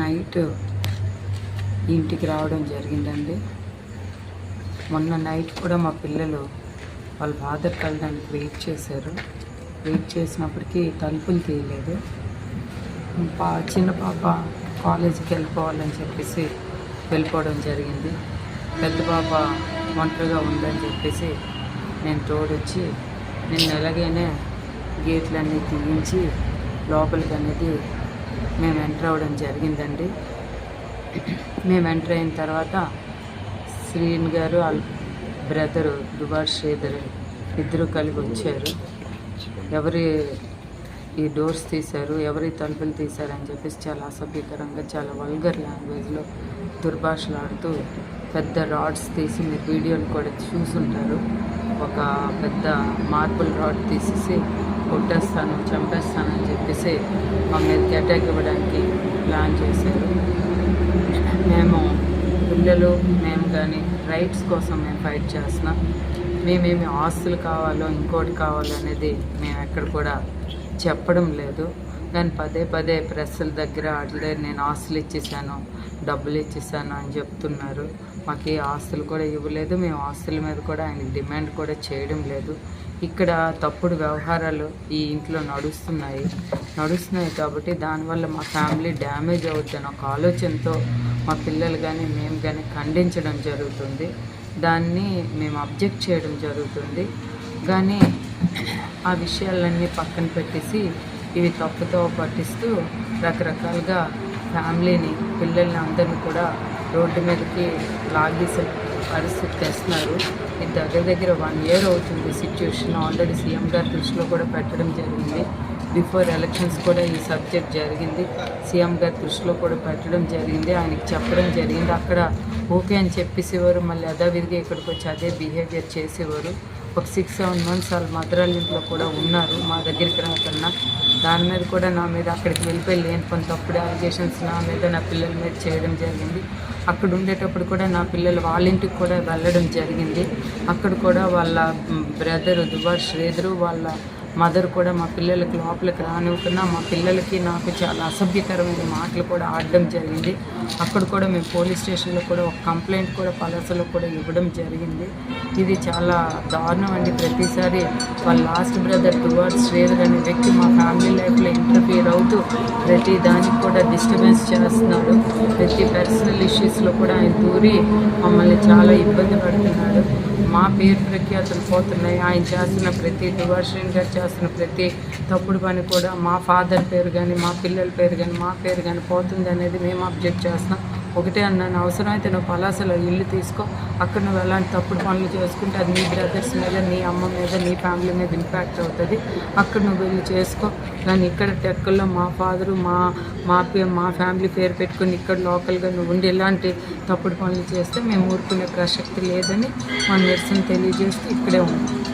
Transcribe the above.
Night ఇంటికి రావడం జరిగిందండి. మొన్న నైట్ కూడా మా పిల్లలు వాళ్ళ ఫాదర్ కలడానికి వెయిట్ చేశారు. వెయిట్ చేసినప్పటికీ తలుపులు తీయలేదు. పా చిన్న పాప కాలేజీకి వెళ్ళిపోవాలని చెప్పేసి వెళ్ళిపోవడం జరిగింది. పెద్ద పాప ఒంటరిగా ఉందని చెప్పేసి నేను తోడొచ్చి నిన్న ఎలాగైనా గేట్లన్నీ తీయించి లోపలికి అనేది మేము ఎంటర్ అవ్వడం జరిగిందండి. మేము ఎంటర్ అయిన తర్వాత శ్రీన్ గారు వాళ్ళ బ్రదరు దుబార్ శ్రీధర్ ఇద్దరు కలిపి వచ్చారు. ఎవరి ఈ డోర్స్ తీశారు ఎవరి తలుపులు తీశారు అని చెప్పేసి చాలా అసభ్యకరంగా చాలా వల్గర్ లాంగ్వేజ్లో దుర్భాషలు ఆడుతూ పెద్ద రాడ్స్ తీసి మీరు వీడియోలు కూడా చూసుంటారు. ఒక పెద్ద మార్బుల్ రాడ్ తీసేసి కొట్టేస్తాను చంపేస్తాను అని చెప్పేసి మా మీదకి అటాక్ ఇవ్వడానికి ప్లాన్ చేశారు. మేము పిల్లలు మేము కానీ రైట్స్ కోసం మేము ఫైట్ చేస్తున్నాం. మేమేమి ఆస్తులు కావాలో ఇంకోటి కావాలో అనేది మేము ఎక్కడ కూడా చెప్పడం లేదు. కానీ పదే పదే ప్రెస్ల దగ్గర వాటి దగ్గర నేను ఆస్తులు ఇచ్చేసాను డబ్బులు ఇచ్చేసాను అని చెప్తున్నారు. మాకు ఏ ఆస్తులు కూడా ఇవ్వలేదు. మేము ఆస్తుల మీద కూడా ఆయన డిమాండ్ కూడా చేయడం లేదు. ఇక్కడ తప్పుడు వ్యవహారాలు ఈ ఇంట్లో నడుస్తున్నాయి. నడుస్తున్నాయి కాబట్టి దానివల్ల మా ఫ్యామిలీ డ్యామేజ్ అవుతుందని ఒక ఆలోచనతో మా పిల్లలు కానీ మేము కానీ ఖండించడం జరుగుతుంది. దాన్ని మేము అబ్జెక్ట్ చేయడం జరుగుతుంది. కానీ ఆ విషయాలన్నీ పక్కన పెట్టేసి ఇవి తప్పుతో పట్టిస్తూ రకరకాలుగా ఫ్యామిలీని పిల్లల్ని అందరిని కూడా రోడ్డు మీదకి లాగేసే పరిస్థితి తెస్తున్నారు. ఇది దగ్గర దగ్గర వన్ ఇయర్ అవుతుంది సిచ్యువేషన్. ఆల్రెడీ సీఎం గారి దృష్టిలో కూడా పెట్టడం జరిగింది. బిఫోర్ ఎలక్షన్స్ కూడా ఈ సబ్జెక్ట్ జరిగింది. సీఎం గారి దృష్టిలో కూడా పెట్టడం జరిగింది. ఆయనకి చెప్పడం జరిగింది. అక్కడ ఓకే అని చెప్పేసేవారు. మళ్ళీ యథావిధిగా ఇక్కడికి వచ్చి అదే బిహేవియర్ చేసేవారు. ఒక సిక్స్ సెవెన్ మంత్స్ వాళ్ళ మదరాళ్ళ ఇంట్లో కూడా ఉన్నారు. మా దగ్గరికి రాకన్నా దాని మీద కూడా నా మీద అక్కడికి వెళ్ళిపోయి లేని కొన్ని తప్పుడు అలిగేషన్స్ నా మీద నా పిల్లల మీద చేయడం జరిగింది. అక్కడ ఉండేటప్పుడు కూడా నా పిల్లలు వాళ్ళ ఇంటికి కూడా వెళ్ళడం జరిగింది. అక్కడ కూడా వాళ్ళ బ్రదరు దుబార్ శ్రీధరు వాళ్ళ మదర్ కూడా మా పిల్లలకి లోపలికి రానివ్వకుండా మా పిల్లలకి నాకు చాలా అసభ్యకరమైన మాటలు కూడా ఆడడం జరిగింది. అక్కడ కూడా మేము పోలీస్ స్టేషన్లో కూడా ఒక కంప్లైంట్ కూడా పలాసలో కూడా ఇవ్వడం జరిగింది. ఇది చాలా దారుణం అండి. ప్రతిసారి వాళ్ళ లాస్ట్ బ్రదర్ టువార్డ్ శ్రీధర్ అనే వ్యక్తి మా ఫ్యామిలీ లైఫ్లో ఇంటర్ఫియర్ అవుతూ ప్రతి దానికి కూడా డిస్టర్బెన్స్ చేస్తున్నాడు. ప్రతి పర్సనల్ ఇష్యూస్లో కూడా ఆయన దూరి మమ్మల్ని చాలా ఇబ్బంది పడుతున్నాడు. మా పేరు ప్రఖ్యాతులు పోతున్నాయి. ఆయన చేస్తున్న ప్రతి దువర్షన్ గారు చేస్తున్న ప్రతి తప్పుడు పని కూడా మా ఫాదర్ పేరు కానీ మా పిల్లల పేరు కానీ మా పేరు కానీ పోతుంది అనేది మేము అబ్జెక్ట్ చేస్తున్నాం. ఒకటే అన్నాను అవసరమైతే నువ్వు పలాసలో ఇల్లు తీసుకో. అక్కడ నువ్వు ఎలాంటి తప్పుడు పనులు చేసుకుంటే అది నీ బ్రదర్స్ మీద నీ అమ్మ మీద నీ ఫ్యామిలీ మీద ఇంపాక్ట్ అవుతుంది. అక్కడ నువ్వు వెళ్ళి చేసుకో. కానీ ఇక్కడ టెక్కల్లో మా ఫాదరు మా మా మా ఫ్యామిలీ పేరు పెట్టుకుని ఇక్కడ లోకల్గా నువ్వు ఉండి ఎలాంటి తప్పుడు పనులు చేస్తే మేము ఊరుకునే ప్రసక్తి లేదని మా నిరసన తెలియజేస్తూ ఇక్కడే ఉన్నాం.